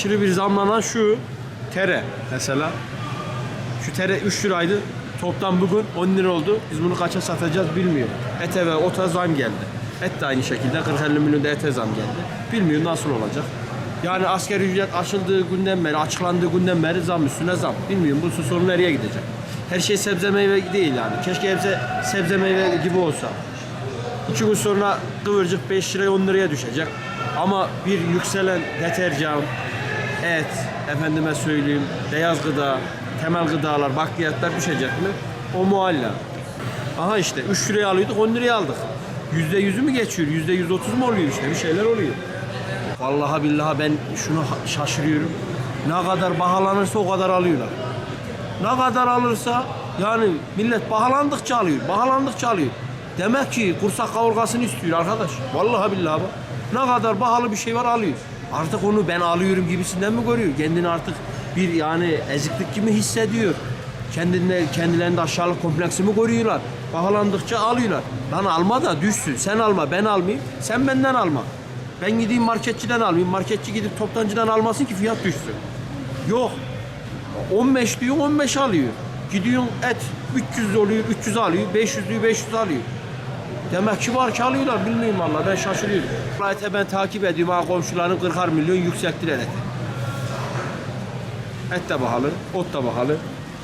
aşırı bir zamlanan şu tere mesela. Şu tere 3 liraydı. Toptan bugün 10 lira oldu. Biz bunu kaça satacağız bilmiyorum. Ete ve ota zam geldi. Et de aynı şekilde 40-50 milyon ete zam geldi. Bilmiyorum nasıl olacak. Yani asgari ücret açıldığı günden beri, açıklandığı günden beri zam üstüne zam. Bilmiyorum bu sonu nereye gidecek. Her şey sebze meyve değil yani. Keşke hepsi sebze meyve gibi olsa. İki gün sonra kıvırcık 5 liraya 10 liraya düşecek. Ama bir yükselen deterjan, et, efendime söyleyeyim, beyaz gıda, temel gıdalar, bakliyatlar düşecek mi? O mualla. Aha işte 3 liraya alıyorduk 10 liraya aldık. Yüzde yüzü mü geçiyor? Yüzde yüz otuz mu oluyor işte? Bir şeyler oluyor. Vallahi billahi ben şunu şaşırıyorum. Ne kadar pahalanırsa o kadar alıyorlar. Ne kadar alırsa yani millet pahalandıkça alıyor. Pahalandıkça alıyor. Demek ki kursak kavurgasını istiyor arkadaş. Vallahi billahi bak. Ne kadar pahalı bir şey var alıyor. Artık onu ben alıyorum gibisinden mi görüyor? Kendini artık bir yani eziklik gibi hissediyor. Kendine, kendilerinde aşağılık kompleksi mi görüyorlar? Pahalandıkça alıyorlar. Lan alma da düşsün. Sen alma ben almayayım. Sen benden alma. Ben gideyim marketçiden almayayım. Marketçi gidip toptancıdan almasın ki fiyat düşsün. Yok. 15 diyor 15 alıyor. Gidiyorsun et 300 oluyor 300 alıyor 500 diyor 500 alıyor. Demek ki var ki alıyorlar bilmiyorum valla ben şaşırıyorum. Ete ben takip ediyorum ha komşuların 40 milyon yükselttiler eti. Et de pahalı, ot da pahalı.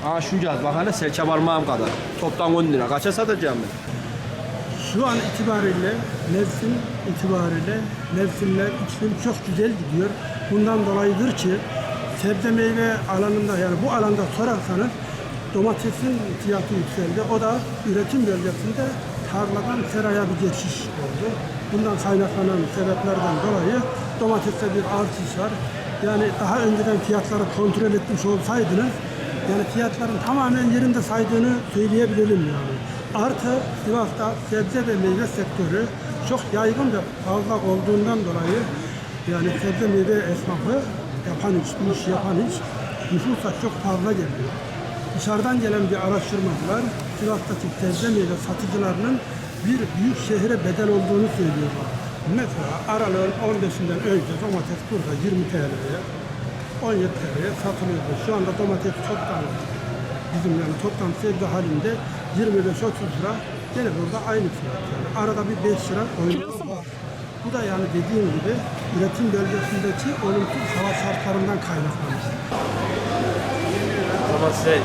Aa şuncağız bak hele serçe parmağım kadar. Toptan 10 lira. Kaça satacağım ben? Şu an itibariyle mevsim itibariyle mevsimler iklim çok güzel gidiyor. Bundan dolayıdır ki sebze meyve alanında yani bu alanda sorarsanız domatesin fiyatı yükseldi. O da üretim bölgesinde tarladan seraya bir geçiş oldu. Bundan kaynaklanan sebeplerden dolayı domateste bir artış var. Yani daha önceden fiyatları kontrol etmiş olsaydınız yani fiyatların tamamen yerinde saydığını söyleyebilirim yani. Artı Sivas'ta sebze ve meyve sektörü çok yaygın ve fazla olduğundan dolayı yani sebze meyve esnafı yapan iş, işi yapan iş nüfusa çok fazla geliyor. Dışarıdan gelen bir araştırmacılar Sivas'taki sebze meyve satıcılarının bir büyük şehre bedel olduğunu söylüyorlar. Mesela aralığın 15'inden önce domates burada 20 TL'ye 17 TL'ye satılıyordu. Şu anda domates toptan bizim yani toptan sebze halinde 25-30 lira gene burada aynı fiyat. Yani arada bir 5 lira oynuyor var. Bu da yani dediğim gibi üretim bölgesindeki olumsuz hava şartlarından kaynaklanıyor. Ama size